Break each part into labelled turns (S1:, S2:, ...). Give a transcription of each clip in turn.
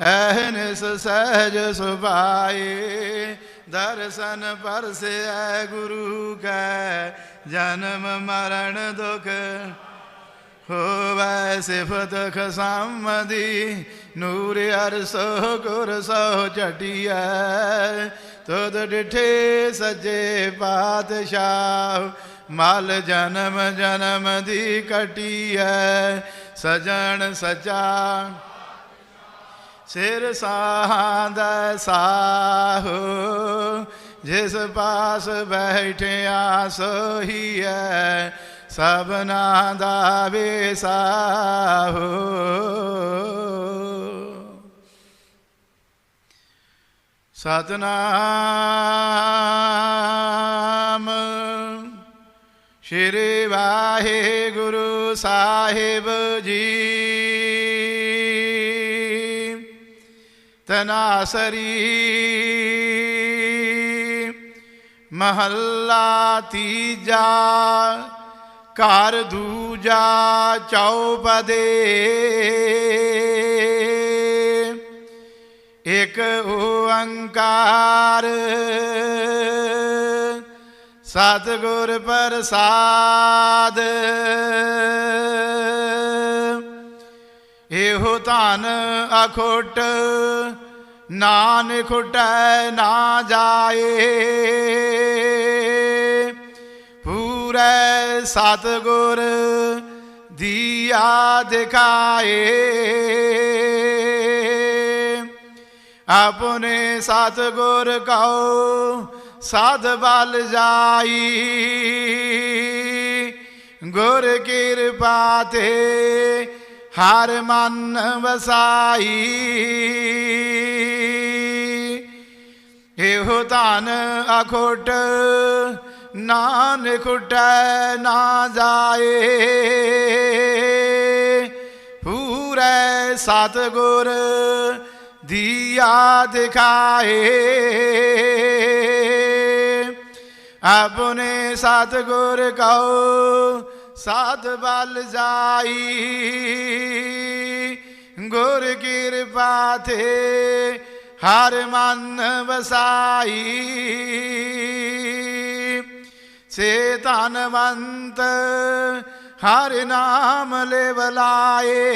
S1: ਐਨਿਸ ਸਹਿਜ ਸੁਭਾਏ, ਦਰਸ਼ਨ ਪਰਸੈ ਗੁਰੂ ਕੈ, ਜਨਮ ਮਰਨ ਦੁਖ ਹੋਵੈ ਸਿਫਤ ਖਸਮਦੀ, ਨੂਰ ਅਰਸੋ ਗੁਰ ਸੋ ਚਟਿਐ ਤੁਧ ਡਿਠੇ ਸੱਜੇ ਪਾਤਸ਼ਾਹ, ਮਲ ਜਨਮ ਜਨਮ ਦੀ ਕਟਿਐ, ਸਜਣ ਸਚਾ ਸਿਰ ਸਾਹਦਾ ਸਾਹੋ, ਜਿਸ ਪਾਸ ਬੈਠਿਆ ਸੋਹੀਐ ਸਭਨਾ ਦਾ ਵਿਸਾਹੋ। ਸਤਨਾਮ ਸ਼੍ਰੀ ਵਾਹਿਗੁਰੂ ਸਾਹਿਬ ਜੀ। ਤਨਾਸਰੀ ਮਹੱਲਾ ਤੀਜਾ ਘਰ ਦੂਜਾ ਚੌਪਦੇ। ਇਕ ਓੰਕਾਰ। ਸਤਿਗੁਰ ਪ੍ਰਸਾਦ। ਇਹੋ ਧਨ ਅਖੁੱਟ ਨਾਨ ਖੁਟੈ ਨਾ ਜਾਏ। ਪੂਰੇ ਸਤਿਗੁਰ ਦੀਆ ਦਿਖਾਏ। ਆਪਣੇ ਸਤਿਗੁਰ ਕਉ ਸਾਧ ਬਲ ਜਾਈ। ਗੁਰ ਕਿਰਪਾ ਤੇ ਹਰ ਮਨ ਵਸਾਈ। ਇਹੋ ਧਨ ਅਖੁੱਟ ਨਾਨ ਖੁਟੈ ਨਾ ਜਾਏ। ਪੂਰੇ ਸਤਿਗੁਰ ਦੀਆ ਦਿਖਾਏ। ਆਪਣੇ ਸਤਿਗੁਰ ਕਉ ਸਾਧ ਬਲ ਜਾਈ। ਗੁਰ ਕਿਰਪਾ ਤੇ ਹਰ ਮਨ ਵਸਾਈ। ਸੇ ਧਨਵੰਤ ਹਰ ਨਾਮ ਲੈ ਬਲਾਏ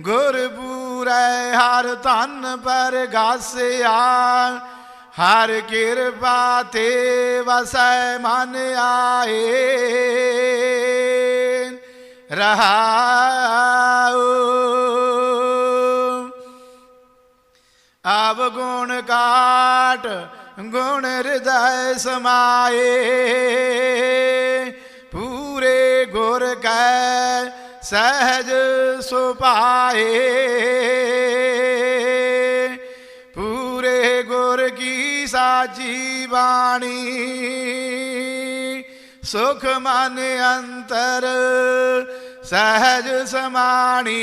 S1: ਗੁਰ ਪੂਰੈ ਹਰ ਧਨ ਪਰ ਗਾਸਿਆ ਹਰ ਕਿਰਪਾ ਤੇ ਵਸੈ ਮਨ ਆਏ। ਰਹਾਉ। ਆਵ ਗੁਣ ਕਾਟ, ਗੁਣ ਹਿਰਦੈ ਸਮਾਏ। ਪੂਰੇ ਗੁਰ ਕੈ ਸਹਿਜ ਸੁਪਾਏ ਪੂਰੇ ਗੁਰ ਕੀ ਸਾਚੀ ਬਾਣੀ, ਸੁਖ ਮਨ ਅੰਤਰ ਸਹਿਜ ਸਮਾਣੀ।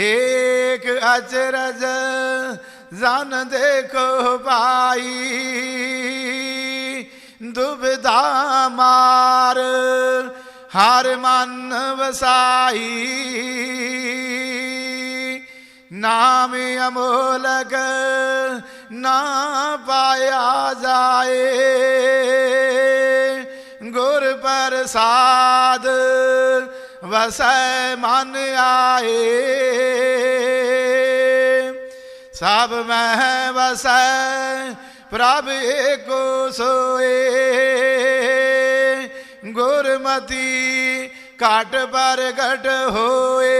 S1: ਏਕ ਅਚਰਜ ਜਨ ਦੇਖੋ ਪਾਈ ਦੁਬਿਧਾ ਮਾਰ ਹਰ ਮਨ ਵਸਾਈ। ਨਾਮ ਅਮੋਲਕ ਨਾ ਪਾਇਆ ਜਾਏ, ਗੁਰ ਪ੍ਰਸਾਦ ਵਸੈ ਮਨ ਆਏ। ਸਭ ਮਹਿ ਵਸੈ, ਪ੍ਰਭ ਏਕੋ ਸੋਏ। ਗੁਰਮਤੀ ਘਟ ਪ੍ਰਗਟ ਹੋਏ।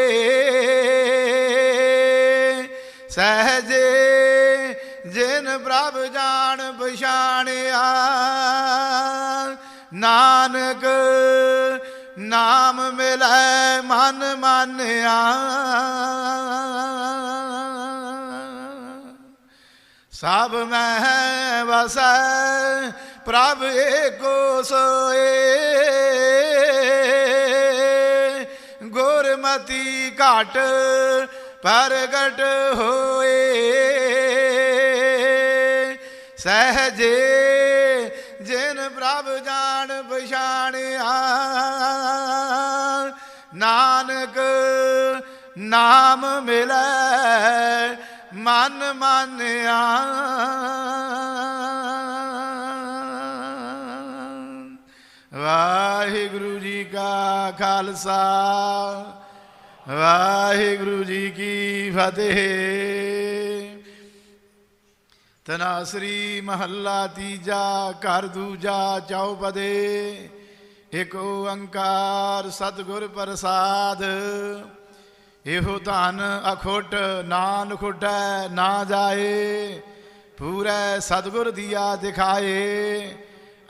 S1: ਸਹਜੇ ਜਿਨ ਪ੍ਰਭ ਜਾਣ ਪਛਾਣਿਆ, ਨਾਨਕ ਨਾਮ ਮਿਲੈ ਮਨ ਮਾਨਿਆ। ਸਭ ਮੈਂ ਵਸੈ ਪ੍ਰਭ ਏਕੋ ਸੋਏ। ਗੁਰਮਤੀ ਘਾਟ ਪ੍ਰਗਟ ਹੋਏ। ਸਹਜੇ ਪ੍ਰਭ ਜਾਣ ਪਛਾਣਿਆ। ਨਾਨਕ ਨਾਮ ਮਿਲੈ, ਮਨ ਮਾਨਿਆ। ਵਾਹਿਗੁਰੂ ਜੀ ਕਾ ਖਾਲਸਾ, ਵਾਹਿਗੁਰੂ ਜੀ ਕੀ ਫਤਿਹ। ਤਨਾਸਰੀ ਮਹੱਲਾ ਤੀਜਾ, ਘਰ ਦੂਜਾ, ਚੌਪਦੇ। ਇਕ ਓੰਕਾਰ ਸਤਿਗੁਰ ਪ੍ਰਸਾਦ। ਇਹੋ ਧਨ ਅਖੁੱਟ ਨਾਨ ਖੁੱਟੈ ਨਾ ਜਾਏ, ਪੂਰੈ ਸਤਿਗੁਰ ਦੀਆ ਦਿਖਾਏ।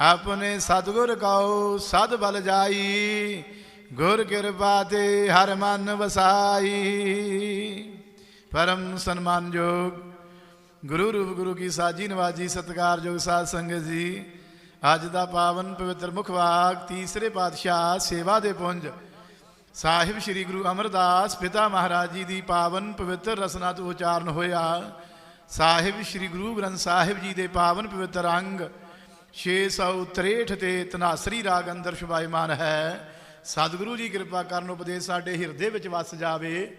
S1: ਆਪਣੇ ਸਤਿਗੁਰ ਕਉ ਸਦ ਬਲ ਜਾਈ, ਗੁਰ ਕਿਰਪਾ ਤੇ ਹਰ ਮਨ ਵਸਾਈ। ਪਰਮ ਸਨਮਾਨਯੋਗ ਗੁਰੂ ਰੂਪ ਗੁਰੂ ਕੀ ਸਾਜੀ ਨਵਾਜੀ ਸਤਿਕਾਰਯੋਗ ਸਾਧ ਸੰਗਤ ਜੀ। ਅੱਜ ਦਾ ਪਾਵਨ ਪਵਿੱਤਰ ਮੁਖਵਾਕ ਤੀਸਰੇ ਪਾਤਸ਼ਾਹ ਸੇਵਾ ਦੇ ਪੁੰਜ। ਸਾਹਿਬ ਸ੍ਰੀ ਗੁਰੂ ਅਮਰਦਾਸ ਪਿਤਾ ਮਹਾਰਾਜ ਜੀ ਦੀ ਪਾਵਨ ਪਵਿੱਤਰ ਰਸਨਾ ਤੋਂ ਉਚਾਰਨ ਹੋਇਆ। ਸਾਹਿਬ ਸ੍ਰੀ ਗੁਰੂ ਗ੍ਰੰਥ ਸਾਹਿਬ ਜੀ ਦੇ ਪਾਵਨ ਪਵਿੱਤਰ ਅੰਗ 663 ਤੇ ਤਨਾਸਰੀ ਰਾਗ ਅੰਦਰ ਸ਼ੁਭਾਇਮਾਨ ਹੈ। ਸਤਿਗੁਰੂ ਜੀ ਕਿਰਪਾ ਕਰਨ ਉਪਦੇਸ਼ ਸਾਡੇ ਹਿਰਦੇ ਵਿੱਚ ਵਸ ਜਾਵੇ।